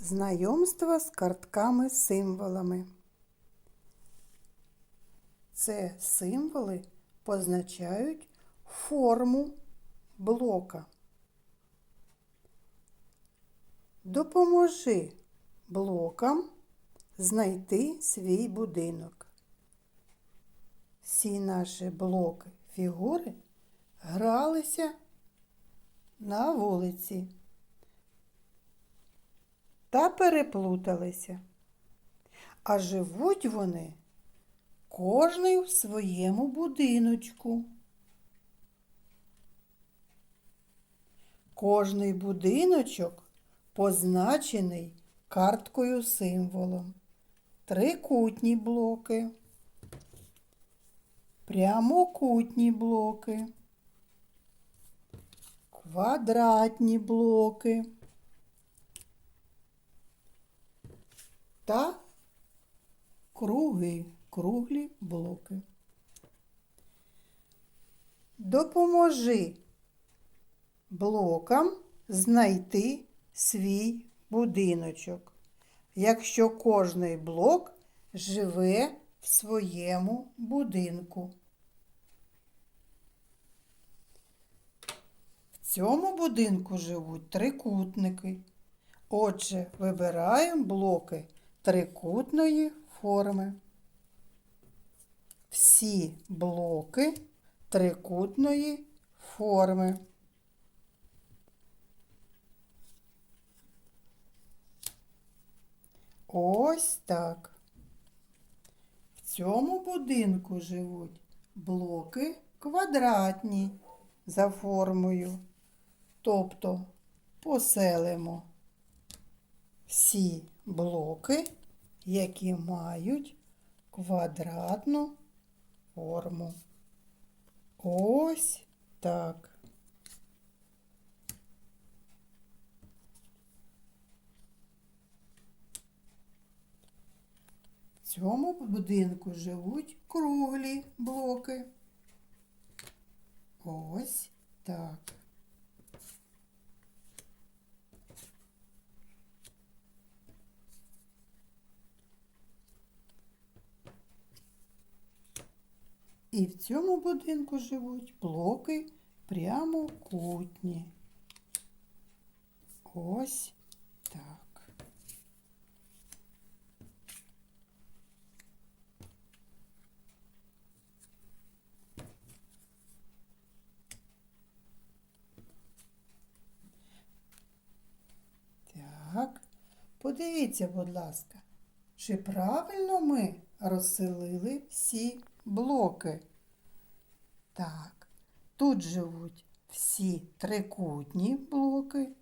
Знайомство з картками символами. Це символи позначають форму блока. Допоможи блокам знайти свій будинок. Всі наші блоки фігури гралися на вулиці та переплуталися. А живуть вони кожний в своєму будиночку. Кожний будиночок позначений карткою символом. Трикутні блоки, прямокутні блоки, квадратні блоки. Та круги, круглі блоки. Допоможи блокам знайти свій будиночок, якщо кожний блок живе в своєму будинку. В цьому будинку живуть трикутники. Отже, вибираємо блоки трикутної форми. Всі блоки трикутної форми. Ось так. В цьому будинку живуть блоки квадратні за формою. Тобто поселимо всі блоки, які мають квадратну форму. Ось так. В цьому будинку живуть круглі блоки. Ось так. І в цьому будинку живуть блоки прямокутні. Ось так. Так, подивіться, будь ласка, чи правильно ми розселили всі блоки? Так, тут живуть всі трикутні блоки,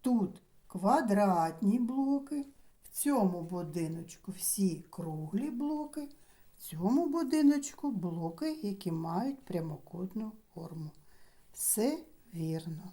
тут квадратні блоки, в цьому будиночку всі круглі блоки, в цьому будиночку блоки, які мають прямокутну форму. Все вірно.